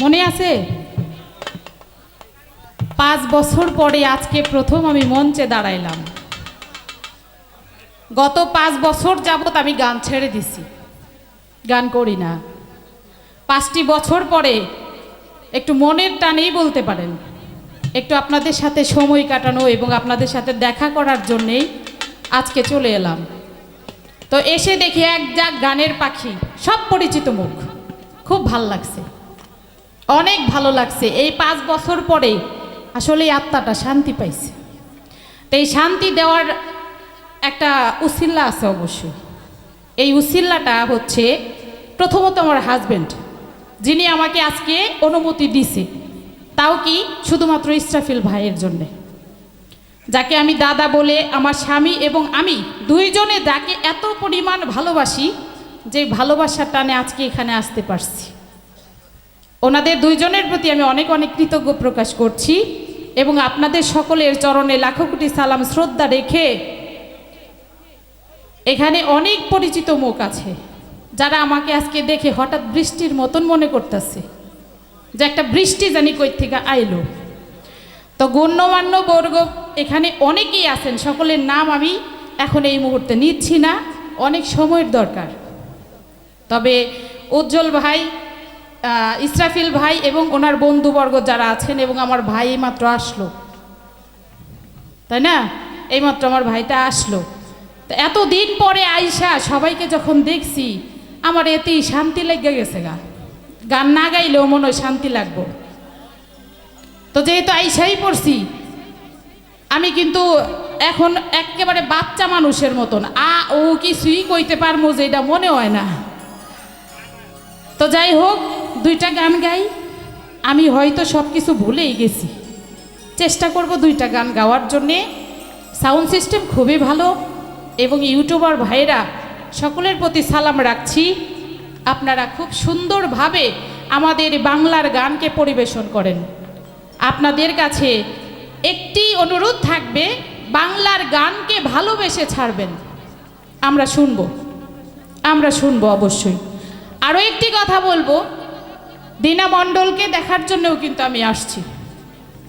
মনে আছে? পাঁচ বছর পরে আজকে প্রথম আমি মঞ্চে দাঁড়াইলাম। গত পাঁচ বছর যাবত আমি গান ছেড়ে দিছি। গান করি না। পাঁচটি বছর পরে একটু মনের টানেই বলতে পারেন। একটু আপনাদের সাথে সময় কাটানো এবং আপনাদের সাথে দেখা করার জন্যেই আজকে চলে এলাম। তো এসে দেখি এক যাক গানের পাখি, সব পরিচিত মুখ। খুব ভালো লাগছে। অনেক ভালো লাগছে। এই পাঁচ বছর পরে আসলে আত্মাটা শান্তি পাইছে। তো এই শান্তি দেওয়ার একটা উসিল্লা আছে অবশ্যই। এই উসিল্লাটা হচ্ছে প্রথমত আমার হাজব্যান্ড যিনি আমাকে আজকে অনুমতি দিছে। তাও কি? শুধুমাত্র ইসরাফিল ভাইয়ের জন্যে। যাকে আমি দাদা বলে, আমার স্বামী এবং আমি দুইজনে যাকে এত পরিমাণ ভালোবাসি, যে ভালোবাসার টানে আজকে এখানে আসতে পারছি। ওনাদের দুইজনের প্রতি আমি অনেক অনেক কৃতজ্ঞ প্রকাশ করছি এবং আপনাদের সকলের চরণে লাখো কোটি সালাম শ্রদ্ধা রেখে এখানে অনেক পরিচিত মুখ আছে যারা আমাকে আজকে দেখে হঠাৎ বৃষ্টির মতন মনে করতেছে যে একটা বৃষ্টি জানি কই থেকে আইলো। তো গণ্যমান্য বর্গ এখানে অনেকেই আছেন, সকলের নাম আমি এখন এই মুহূর্তে নিচ্ছি না, অনেক সময়ের দরকার। তবে উজ্জ্বল ভাই ইসরাফিল ভাই এবং ওনার বন্ধুবর্গ যারা আছেন এবং আমার ভাই এইমাত্র আসলো। তাই না? এইমাত্র আমার ভাইটা আসলো। তো এতদিন পরে আইসা সবাইকে যখন দেখছি, আমার এতেই শান্তি লেগে গেছে গা। গান না গাইলেও মনে হয় শান্তি লাগবো। তো যেহেতু আইসাই পড়ছি, আমি কিন্তু এখন একেবারে বাচ্চা মানুষের মতন। আ, ও কিছুই কইতে পারব যে এটা মনে হয় না। তো যাই হোক দুইটা গান গাই, আমি হয়তো সব কিছু ভুলেই গেছি। চেষ্টা করব দুইটা গান গাওয়ার জন্যে। সাউন্ড সিস্টেম খুবই ভালো এবং ইউটিউবার ভাইরা সকলের প্রতি সালাম রাখছি। আপনারা খুব সুন্দরভাবে আমাদের বাংলার গানকে পরিবেশন করেন। আপনাদের কাছে একটি অনুরোধ থাকবে, বাংলার গানকে ভালোবেসে ছাড়বেন। আমরা শুনব। আমরা শুনব অবশ্যই। আরও একটি কথা বলব দীনা মণ্ডলকে দেখার জন্যও কিন্তু আমি আসছি।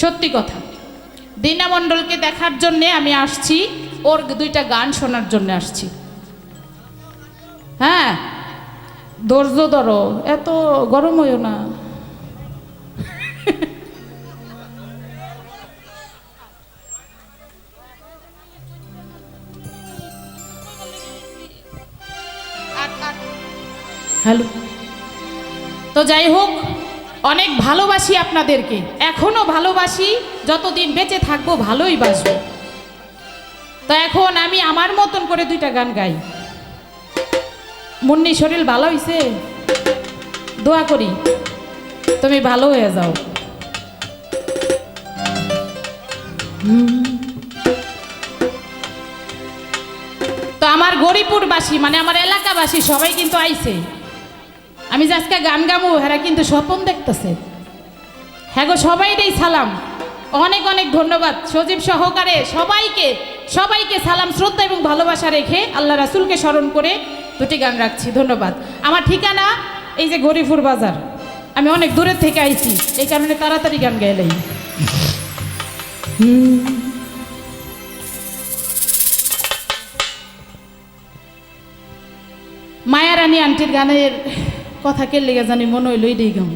সত্যি কথা। দীনা মণ্ডলকে দেখার জন্যে আমি আসছি, ওর দুইটা গান শোনার জন্য আসছি। হ্যাঁ ধৈর্য ধরো, এত গরম হইও না। হ্যালো। তো যাই হোক, অনেক ভালোবাসি আপনাদেরকে। এখনও ভালোবাসি, যতদিন বেঁচে থাকব ভালোই বাসবো তো এখন আমি আমার মতন করে দুইটা গান গাই। মুন্নি শরীর ভালো হইছে? দোয়া করি, তুমি ভালো হয়ে যাও। তো আমার গরিপুরবাসী মানে আমার এলাকাবাসী সবাই কিন্তু আইছে। আমি যে আজকে গান গামু, হেরা কিন্তু স্বপন দেখতেছে। হ্যাঁ গো সবাইটাই সালাম। অনেক অনেক ধন্যবাদ। সজীব সহকারে সবাইকে সবাইকে সালাম, শ্রদ্ধা এবং ভালোবাসা রেখে আল্লাহ রাসুলকে স্মরণ করে দুটি গান রাখছি। ধন্যবাদ। আমার ঠিকানা এই যে গরিপুর বাজার। আমি অনেক দূরের থেকে আইছি, এই কারণে তাড়াতাড়ি গান গাইলাই মায়ারানী আন্টির গানের কথা কে লেগে জানি মনে হইল এটাই গান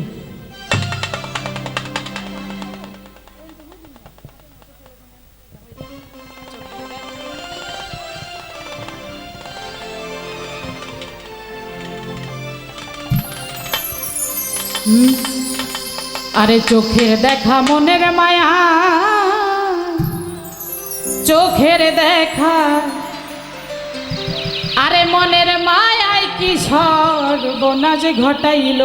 আরে চোখের দেখা মনের মায়া, চোখের দেখা, আরে মনের মায়ায় কি সর্বনাশ ঘটাইল?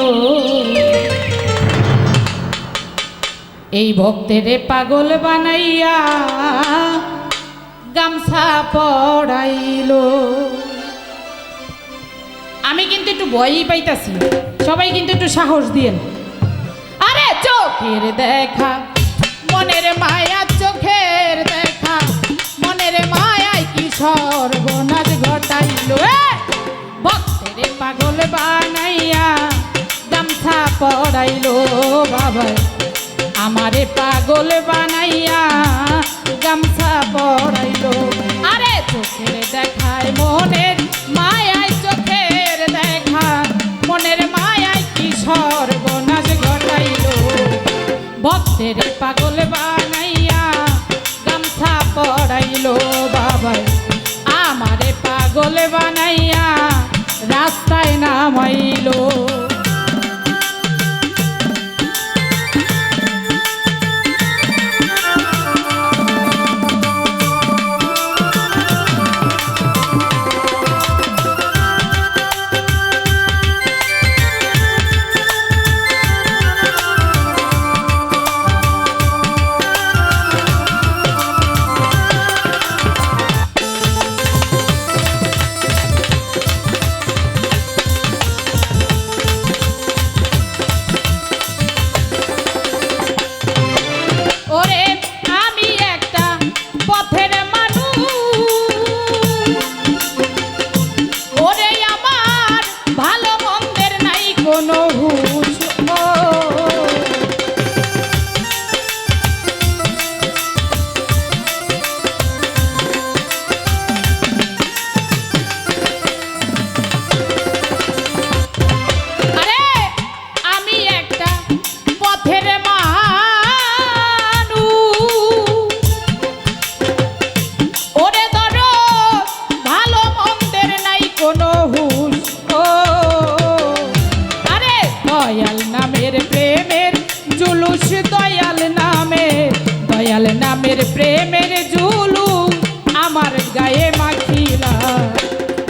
এই ভক্তেরে পাগল বানাইয়া গামছা পড়াইল। আমি কিন্তু একটু ভয়ই পাইতাছি। সবাই কিন্তু একটু সাহস দিয়েন। আরে চোখের দেখা, মনের মায়া চোখের দেখা, মনের মায়ায় কি সর্বনাশ ঘটাইল? এ! ভক্তের পাগল বানাইয়া গামছা পড়াইলো বাবা আমারে পাগল বানাইয়া গামছা পড়াইলো। আরে চোখের দেখায় মনের মায়ায়, চোখের দেখা মনের মায়ায় কি সর্বনাশ ঘটাইলো। ভক্তের পাগল বানাইয়া গামছা পড়াইলো বাবাই। আমারে পাগল বানাইয়া রাস্তায় নামাইলো।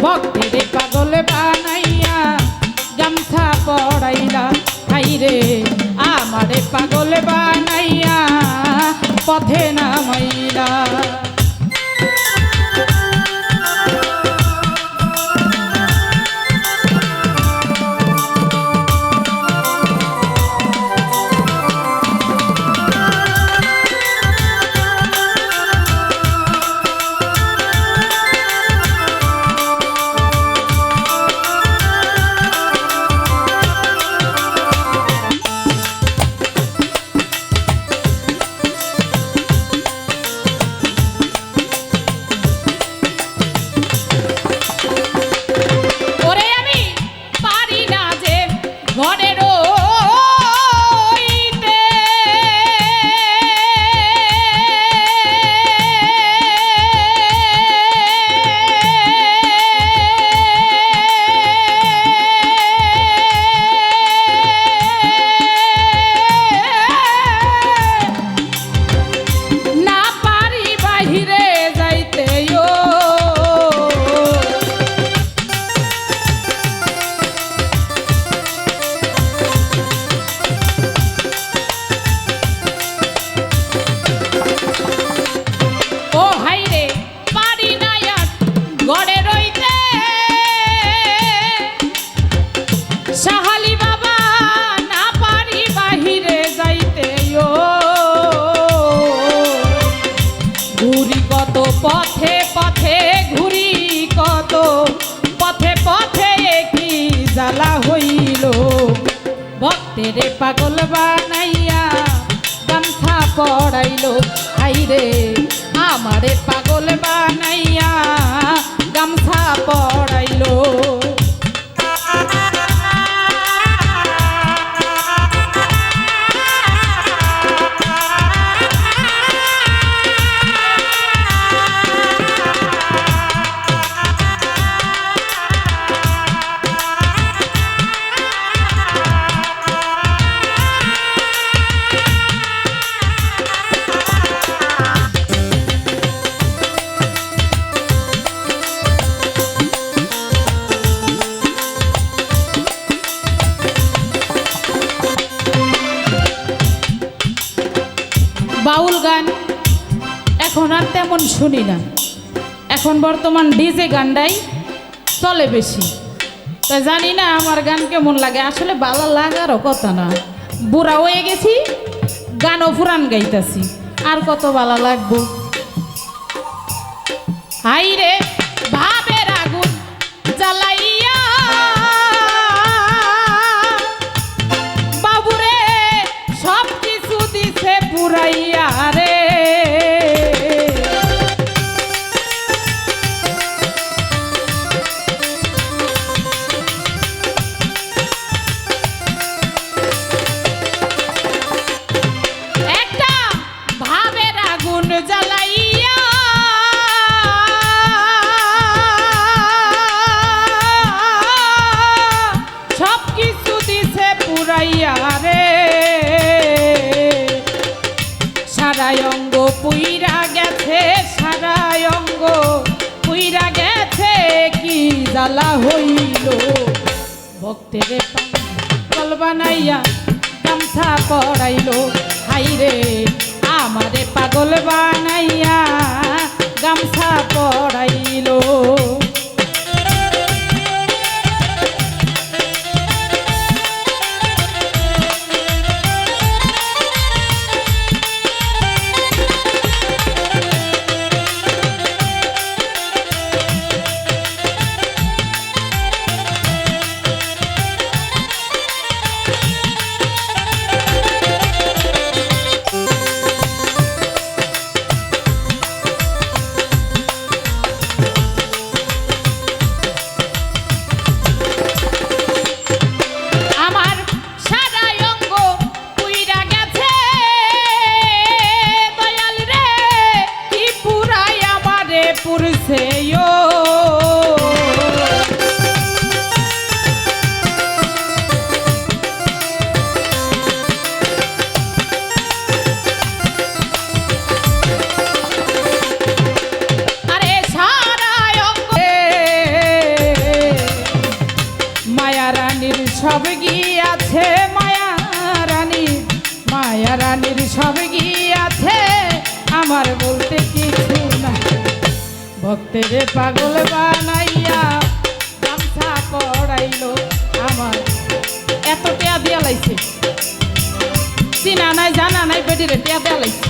ভক্তের পাগল বানাইয়া গামছা পড়াইলা হাই রে আমারে পাগল বানাইয়া পথে বাউল গান এখন আর তেমন শুনি না। এখন বর্তমান ডিজে গানটাই চলে বেশি। তা জানি না আমার গান কেমন লাগে, আসলে ভালো লাগারও কথা না। বুড়া হয়ে গেছি, গানও পুরান গাইতেছি, আর কত বালা লাগবো? হাই রে বালা হইল। ভক্তের পাগল বানাইয়া গামছা পড়াইল হাইরে আমারে পাগল বা বলতে কিছু নাই ভক্তের পাগল বানাইয়া গামছা পড়াইল আমার। এত টেয়া দিয়া লাইছে। চিনা নাই, জানা নাই, বেটিরে টেয়া দিয়া লাইছে।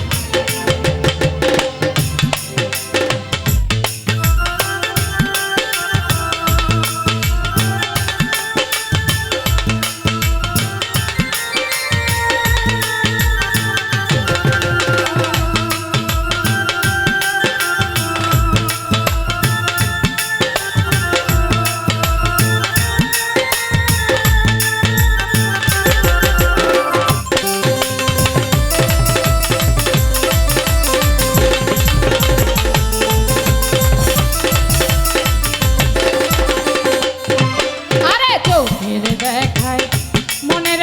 চোখের দেখায় মনের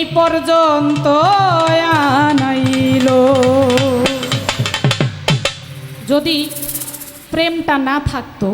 এই পর্যন্ত আনাইল। যদি প্রেমটা না থাকতো